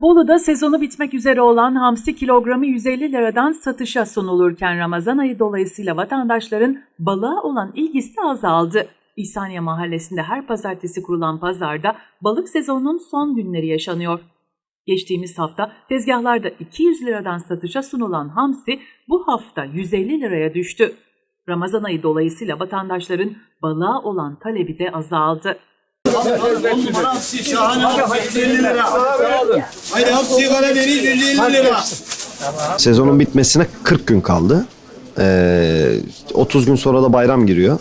Bolu'da sezonu bitmek üzere olan hamsi kilogramı 150 liradan satışa sunulurken Ramazan ayı dolayısıyla vatandaşların balığa olan ilgisi de azaldı. İhsaniye Mahallesi'nde her pazartesi kurulan pazarda balık sezonunun son günleri yaşanıyor. Geçtiğimiz hafta tezgahlarda 200 liradan satışa sunulan hamsi bu hafta 150 liraya düştü. Ramazan ayı dolayısıyla vatandaşların balığa olan talebi de azaldı. Hapsiye kara deniz 150 lira. Sezonun bitmesine 40 gün kaldı. Ee, 30 gün sonra da bayram giriyor.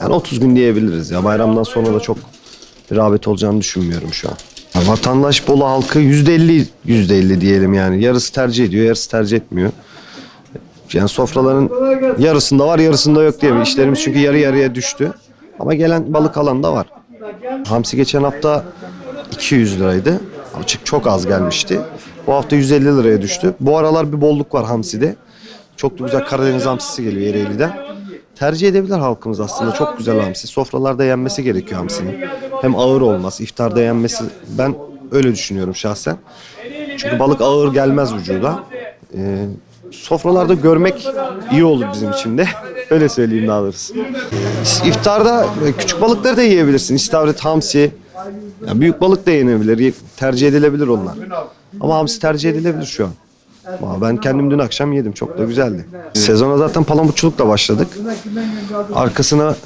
Yani 30 gün diyebiliriz ya. Bayramdan sonra da çok rağbet olacağını düşünmüyorum şu an. Ya vatandaş Bolu halkı %50 %50 diyelim yani. Yarısı tercih ediyor, yarısı tercih etmiyor. Yani sofraların yarısında var, yarısında yok diye. İşlerimiz çünkü yarı yarıya düştü. Ama gelen balık alan da var. Hamsi geçen hafta 200 liraydı. Açık çok az gelmişti. Bu hafta 150 liraya düştü. Bu aralar bir bolluk var hamside. Çok da güzel Karadeniz hamsisi geliyor Ereğli'den. Tercih edebilir halkımız aslında. Çok güzel hamsi. Sofralarda yenmesi gerekiyor hamsinin. Hem ağır olmaz. iftarda yenmesi. Ben öyle düşünüyorum şahsen. Çünkü balık ağır gelmez vücuda. Ee, sofralarda görmek iyi olur bizim için de. Öyle söyleyeyim daha doğrusu. İftarda e, küçük balıkları da yiyebilirsin. İstavrit, hamsi. Ya büyük balık da yenebilir. ye- Tercih edilebilir onlar. Ama hamsi tercih edilebilir şu an. Ben kendim dün akşam yedim. Çok da güzeldi. Sezona zaten palamutçulukla başladık. Arkasına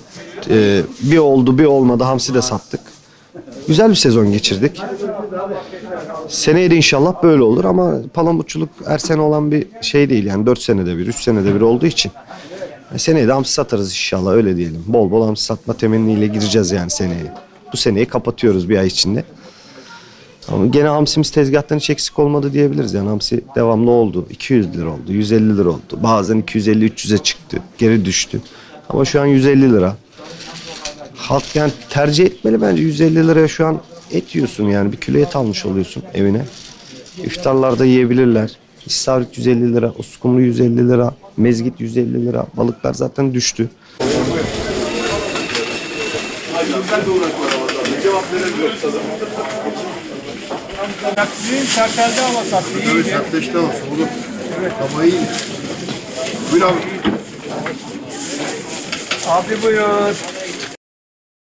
e, bir oldu bir olmadı hamsi de sattık. Güzel bir sezon geçirdik. Seneye de inşallah böyle olur ama palamutçuluk her sene olan bir şey değil. Yani 4 senede bir, 3 senede bir olduğu için. Seneye de hamsi satarız inşallah öyle diyelim. Bol bol hamsi satma temenniyle gireceğiz yani seneye. Bu seneyi kapatıyoruz bir ay içinde. Ama gene hamsimiz tezgahtan hiç eksik olmadı diyebiliriz. Yani hamsi devamlı oldu. 200 lira oldu, 150 lira oldu. Bazen 250-300'e çıktı, geri düştü. Ama şu an 150 lira. Halk yani tercih etmeli bence 150 liraya şu an et yiyorsun yani bir kilo et almış oluyorsun evine. İftarlarda yiyebilirler. İstavrit 150 lira, uskumru 150 lira, mezgit 150 lira. Balıklar zaten düştü. Taksiyin şartelde ama sattı. Böyle sertleşti ama soğudu. Ama iyi. Buyur abi. Abi buyur.